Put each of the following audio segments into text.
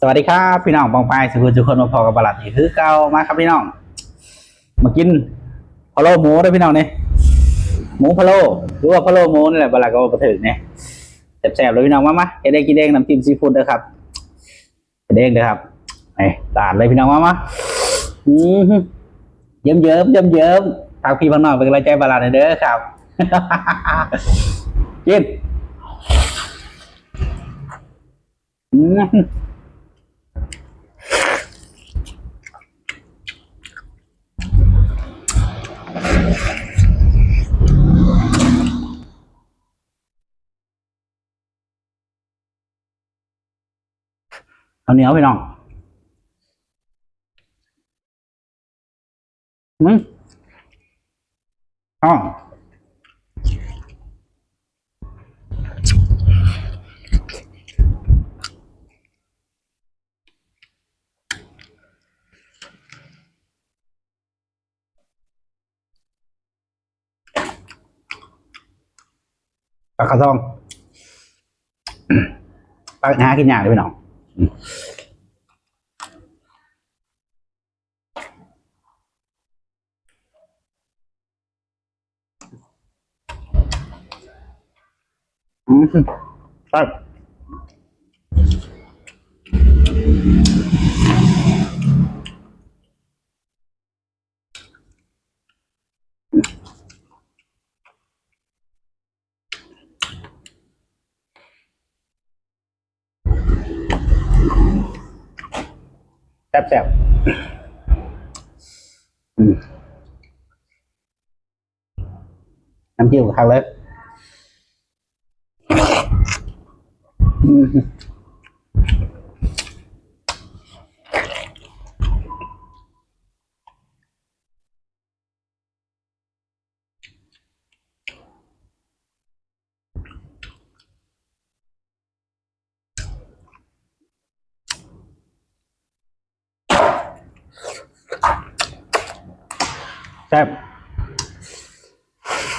สวัสดีครับพี่น้องปองปายสุขุทุกคนมาพอกับบลัดอีกคือเก่ามาครับพี่น้อง มากินพะโล้หมูด้วยพี่น้องเนี่ยหมูพะโล้หรือว่าพะโล้หมูนี่แหละบลัดก็มาถึงเนี่ยแสบๆเลยพี่น้องมามาเฮ็ดเองกินเองน้ำจิ้มซีฟู้ดเด้อครับเฮ็ดเองเด้อครับไอ้ตาดเลยพี่น้องมามาอืมเยิ้มเยิ้มเยิ้มเยิ้มทางพี่พังน้อกเป็นกำลังใจบลัดหน่อยเด้อครับกินอืม เอาเหนียวพี่น้องอืมอ๋อปลากระซอง ปลาหากินยากเลยพี่น้อง Mm-hmm. ซ่บแซ่บอืมน้ำจิ้มกับข้าวเลยอืมแซ่บ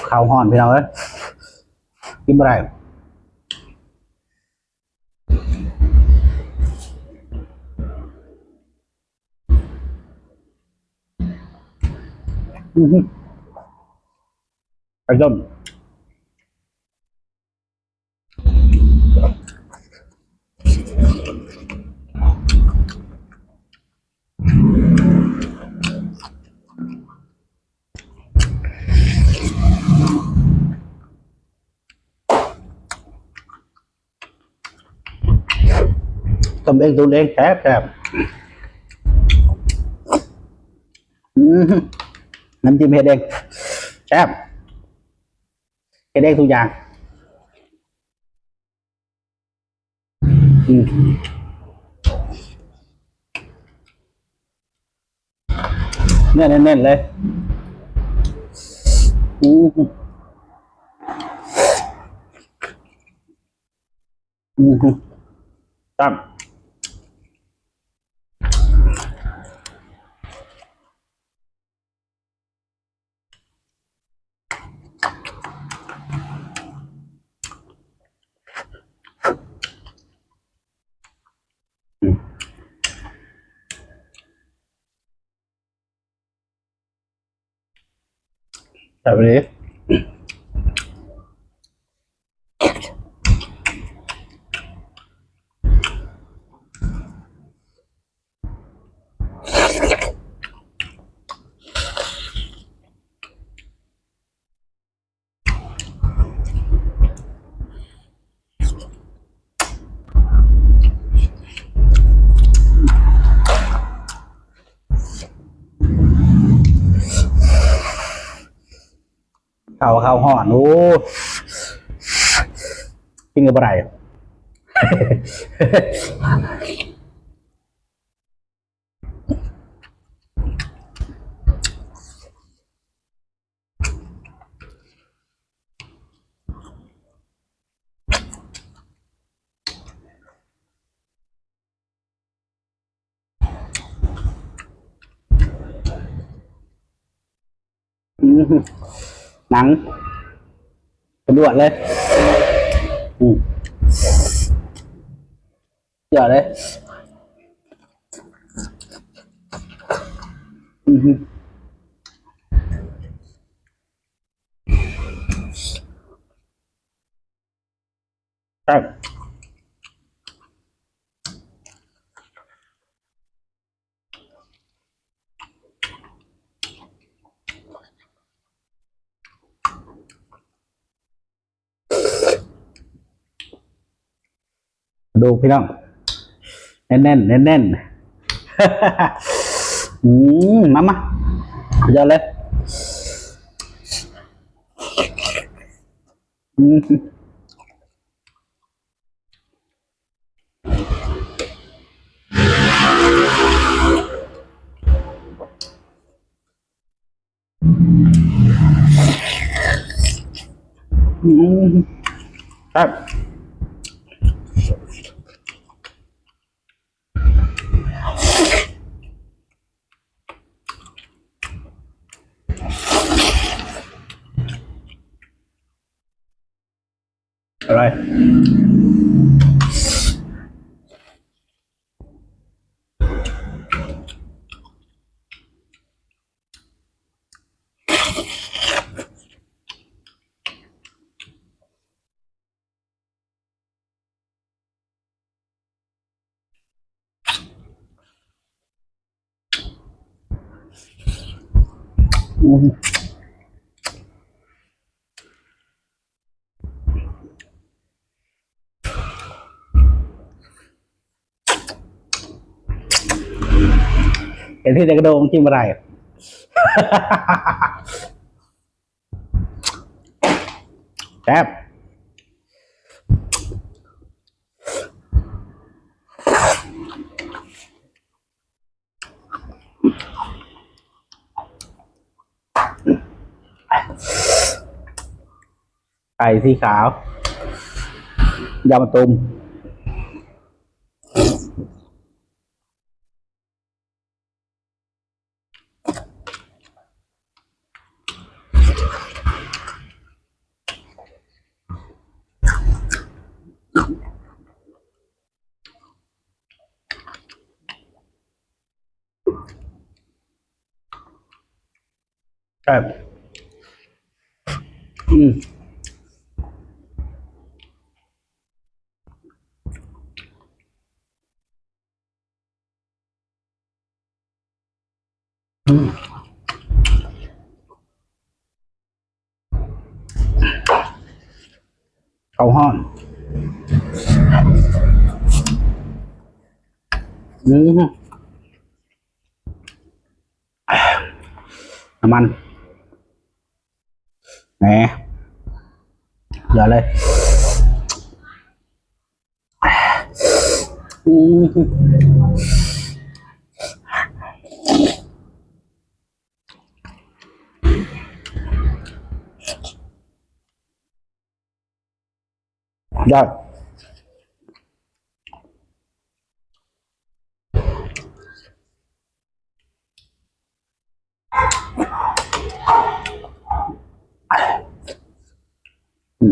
ข้าวห่อนพี่น้องเอ้ยกินบ่ได้อือฮึไปต้ม ต้มเองตุนเองแซ่บแซ่บอือฮึน้ำจิ้มเฮ็ดเองแซ่บเฮ็ดเองทุกอย่างอืมเนื้อแน่นๆเลยอืมอืมครั Abrir. แบบนี้ข้าวข้าห่อนโอ้กินกับอะไรอืม หนังกระดวดเลยอืมเดี๋ยวเลยอือฮึครับ ดูพี่น้อง แน่นแน่นแน่นแน่นๆ อืมมามาเยอะเลยอืมอืมครับ rồi mm -hmm. ห็นที่แต่กระโดงจิ้มอะไร แซ่บไก่สีขาวยำตุม ครับอืมเขาห้อนอืมน้ำมัน nè. Giờ đây, rồi. ใช่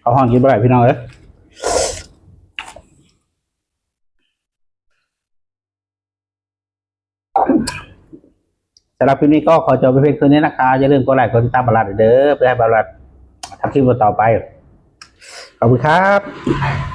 เขาห้องกินบ่ได้พี่น้องเอ้ย สำหรับคลิปนี้ก็ขอจบไปเพียงเท่านี้นะคะอย่าลืมกดไลค์กดติดตามบาลัดเด้อเพื่อให้บาลัดทำคลิปต่อไป ขอบคุณครับ